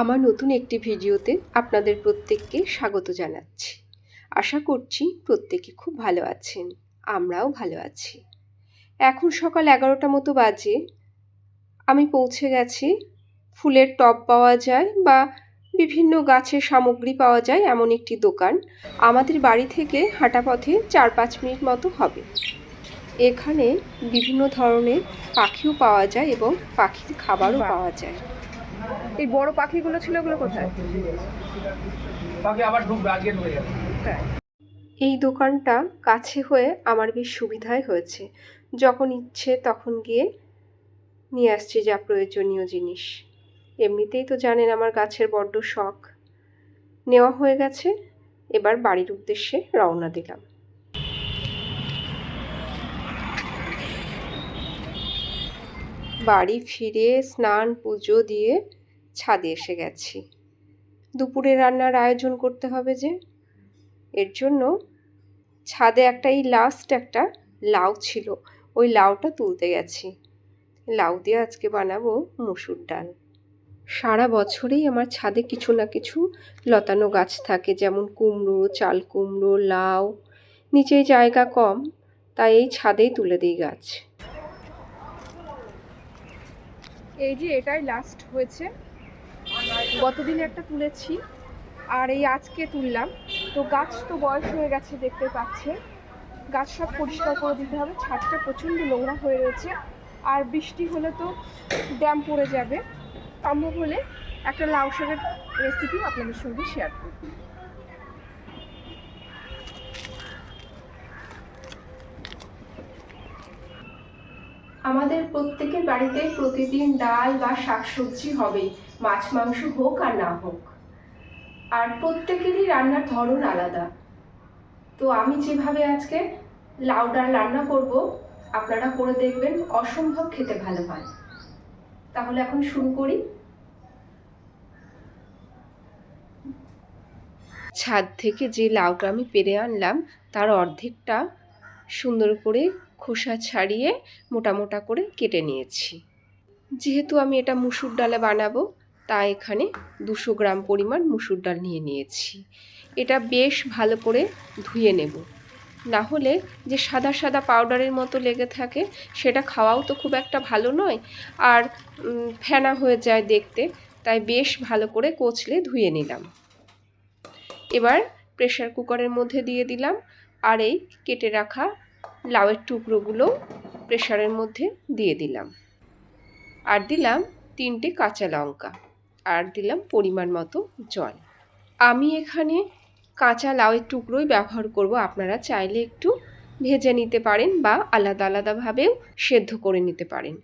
আমার নতুন একটি ভিডিওতে আপনাদের প্রত্যেককে স্বাগত জানাচ্ছি। আশা করছি প্রত্যেকে খুব ভালো আছেন আমরাও ভালো আছি। এখন সকাল এগারোটা মতো বাজে আমি পৌঁছে গেছি। ফুলের টব পাওয়া যায় বা বিভিন্ন গাছের সামগ্রী পাওয়া যায় এমন একটি দোকান। আমাদের বাড়ি থেকে হাঁটা পথে চার পাঁচ মিনিট মতো হবে। এখানে বিভিন্ন ধরনের পাখিও পাওয়া যায় এবং পাখির খাবারও পাওয়া যায়। এই বড় পাখিগুলো ছিল ওগুলো কোথায়? বাকি আবার ঢুকবে আজকে ঢুকে যাবে। এই দোকানটা কাছে হয়ে আমার বেশ সুবিধাই হয়েছে। যখন ইচ্ছে তখন গিয়ে নিয়ে আসছি যা প্রয়োজনীয় জিনিস। এমনিতেই তো জানেন আমার গাছের বড্ড শখ। নেওয়া হয়ে গেছে এবার বাড়ির উদ্দেশ্যে রওনা দিলাম। বাড়ি ফিরে স্নান, পুজো দিয়ে ছাদে এসে গেছি। দুপুরে রান্নার আয়োজন করতে হবে যে। এর জন্য ছাদে একটা এই লাস্ট একটা লাউ ছিল। ওই লাউটা তুলতে গেছি। লাউ দিয়ে আজকে বানাবো মুসুর ডাল। সারা বছরেই আমার ছাদে কিছু না কিছু লতানো গাছ থাকে, যেমন কুমড়ো, চাল কুমড়ো, লাউ। নিচে জায়গা কম, তাই এই ছাদেই তুলে দিই গাছ। এই যে এটাই লাস্ট হয়েছে। গতদিন একটা তুলেছি, আর এই আজকে তুললাম। তো গাছ তো বয়স হয়ে গেছে দেখতে পাচ্ছে। গাছ সব পরিষ্কার করে দিতে হবে, ছাদটা প্রচণ্ড নোংরা হয়ে রয়েছে। আর বৃষ্টি হলে তো ড্যাম পড়ে যাবে। সম্ভব হলে একটা লাউ শাকের রেসিপি আপনাদের সঙ্গে শেয়ার করব। আমাদের প্রত্যেকের বাড়িতে প্রতিদিন ডাল বা শাকসবজি হবেই, মাছ, মাংস হোক আর না হোক। আর প্রত্যেকেরই রান্নার ধরন আলাদা। তো আমি যেভাবে আজকে লাউ ডাল রান্না করব, আপনারা করে দেখবেন অসম্ভব খেতে ভালো হয়। তাহলে এখন শুরু করি। ছাদ থেকে যে লাউটা আমি পেরে আনলাম, তার অর্ধেকটা সুন্দর করে খোসা ছাড়িয়ে মোটা মোটা করে কেটে নিয়েছি। যেহেতু আমি এটা মুসুর ডালে বানাবো, তাই এখানে দুশো গ্রাম পরিমাণ মুসুর ডাল নিয়ে নিয়েছি। এটা বেশ ভালো করে ধুয়ে নেব। না হলে যে সাদা সাদা পাউডারের মতো লেগে থাকে, সেটা খাওয়াও তো খুব একটা ভালো নয়। আর ফেনা হয়ে যায় দেখতে, তাই বেশ ভালো করে কচলে ধুয়ে নিলাম। এবার প্রেশার কুকারের মধ্যে দিয়ে দিলাম। আর এই কেটে রাখা লাউয়ের টুকরোগুলো প্রেশারের মধ্যে দিয়ে দিলাম। আর দিলাম তিনটে কাঁচা লঙ্কা আর দিলাম পরিমাণ মতো জল। আমি এখানে কাঁচা লাউয়ের টুকরোই ব্যবহার করব। আপনারা চাইলে একটু ভেজে নিতে পারেন বা আলাদা আলাদাভাবেও সেদ্ধ করে নিতে পারেন।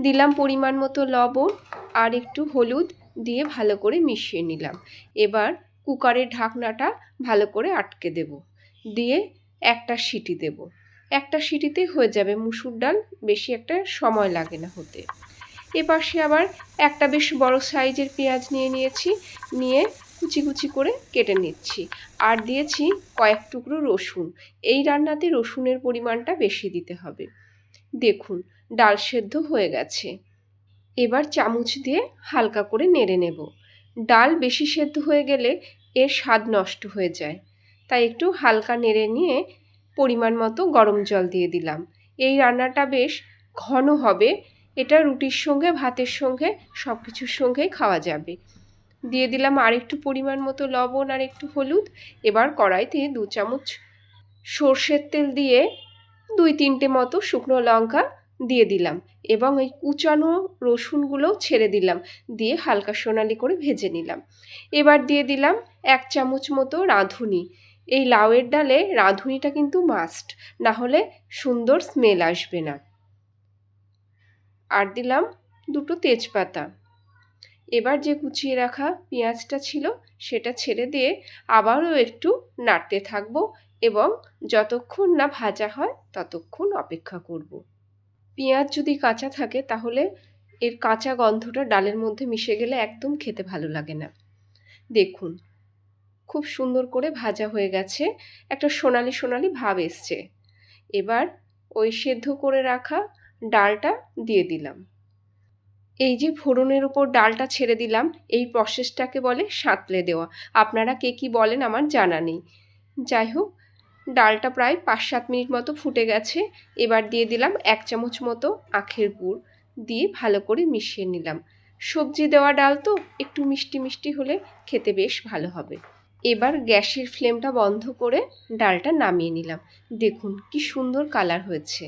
দিলাম পরিমাণ মতো লবণ আর একটু হলুদ দিয়ে ভালো করে মিশিয়ে নিলাম। এবার কুকারের ঢাকনাটা ভালো করে আটকে দেব। দিয়ে একটা সিটি দেব। একটা সিটিতেই হয়ে যাবে মুসুর ডাল, বেশি একটা সময় লাগে না হতে। এপাশে আবার একটা বেশ বড় সাইজের পেঁয়াজ নিয়ে নিয়েছি, নিয়ে কুচি কুচি করে কেটে নিচ্ছি। আর দিয়েছি কয়েক টুকরো রসুন। এই রান্নাতে রসুনের পরিমাণটা বেশি দিতে হবে। দেখুন, ডাল সেদ্ধ হয়ে গেছে। এবার চামচ দিয়ে হালকা করে নেড়ে নেব। ডাল বেশি সেদ্ধ হয়ে গেলে এর স্বাদ নষ্ট হয়ে যায়। তাই একটু হালকা নেড়ে নিয়ে পরিমাণ মতো গরম জল দিয়ে দিলাম। এই রান্নাটা বেশ ঘন হবে। এটা রুটির সঙ্গে, ভাতের সঙ্গে সব কিছুর সঙ্গেই খাওয়া যাবে। দিয়ে দিলাম আর একটু পরিমাণ মতো লবণ আর একটু হলুদ। এবার কড়াইতে দু চামচ সর্ষের তেল দিয়ে দুই তিনটে মতো শুকনো লঙ্কা দিয়ে দিলাম এবং এই কুচানো রসুনগুলোও ছেড়ে দিলাম। দিয়ে হালকা সোনালি করে ভেজে নিলাম। এবার দিয়ে দিলাম এক চামচ মতো রাঁধুনি। এই লাউয়ের ডালে রাঁধুনিটা কিন্তু মাস্ট না হলে সুন্দর স্মেল আসবে না। আর দিলাম দুটো তেজপাতা। এবার যে কুচিয়ে রাখা পেঁয়াজটা ছিল, সেটা ছেড়ে দিয়ে আবারও একটু নাড়তে থাকব এবং যতক্ষণ না ভাজা হয়, ততক্ষণ অপেক্ষা করব। পেঁয়াজ যদি কাঁচা থাকে, তাহলে এর কাঁচা গন্ধটা ডালের মধ্যে মিশে গেলে একদম খেতে ভালো লাগে না। দেখুন খুব সুন্দর করে ভাজা হয়ে গেছে। একটা সোনালি সোনালি ভাব এসছে। এবার ওই সেদ্ধ করে রাখা ডালটা দিয়ে দিলাম। এই যে ফোড়নের উপর ডালটা ছেড়ে দিলাম, এই প্রসেসটাকে বলে সাঁতলে দেওয়া। আপনারা কে কী বলেন আমার জানা নেই। যাই হোক, ডালটা প্রায় পাঁচ সাত মিনিট মতো ফুটে গেছে। এবার দিয়ে দিলাম এক চামচ মতো আখের গুড় দিয়ে ভালো করে মিশিয়ে নিলাম। সবজি দেওয়া ডাল তো একটু মিষ্টি মিষ্টি হলে খেতে বেশ ভালো হবে। এবার গ্যাসের ফ্লেমটা বন্ধ করে ডালটা নামিয়ে নিলাম। দেখুন কি সুন্দর কালার হয়েছে।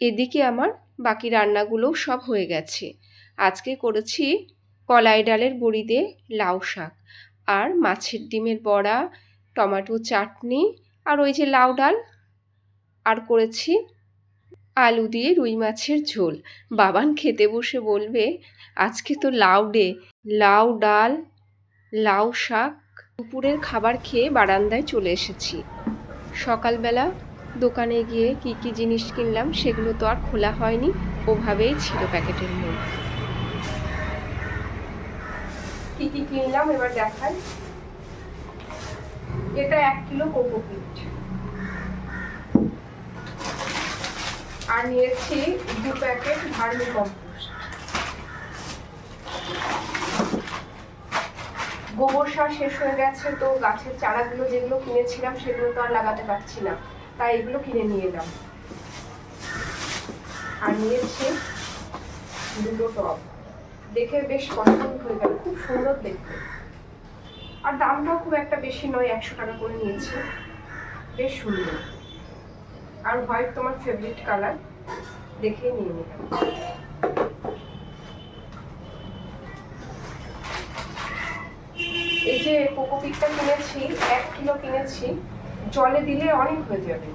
এদিকে আমার বাকি রান্নাগুলোও সব হয়ে গেছে। আজকে করেছি কলাই ডালের বড়ি দিয়ে লাউ শাক আর মাছের ডিমের বড়া, টমেটো চাটনি আর ওই যে লাউ ডাল। আর করেছি আলু দিয়ে রুই মাছের ঝোল। বাবান খেতে বসে বলবে, আজকে তো লাউ ডে, লাউ ডাল, লাউ শাক দুপুরের খাবার খেয়ে বারান্দায় চলে এসেছি। সকালবেলা দোকানে গিয়ে কি কি জিনিস কিনলাম সেগুলো তো আর খোলা হয়নি, ওভাবেই ছিল প্যাকেটের মধ্যে কি কি কিনলাম এবার দেখাই। এটা এক কিলো কোকোপিট আর নিয়েছি দু প্যাকেট ভার্মি কম্পোস্ট। গোবর সার শেষ হয়ে গেছে, তো গাছের চারাগুলো যেগুলো কিনেছিলাম সেগুলো তো আর লাগাতে পারছি না। তাই এগুলো কিনে নিয়ে এলাম। আর নিয়েছি দুটো টব। দেখে বেশ পছন্দ হয়ে গেল, খুব সুন্দর দেখতে। আর দামটাও খুব একটা বেশি নয়, একশো টাকা করে নিয়েছি। বেশ সুন্দর। আর হোয়াইট তোমার ফেভারিট কালার দেখে নিয়ে নিলাম। এই যে কোকোপিটটা কিনেছি এক কিলো কিনেছি জলে দিলে অনেক হয়ে যাবে।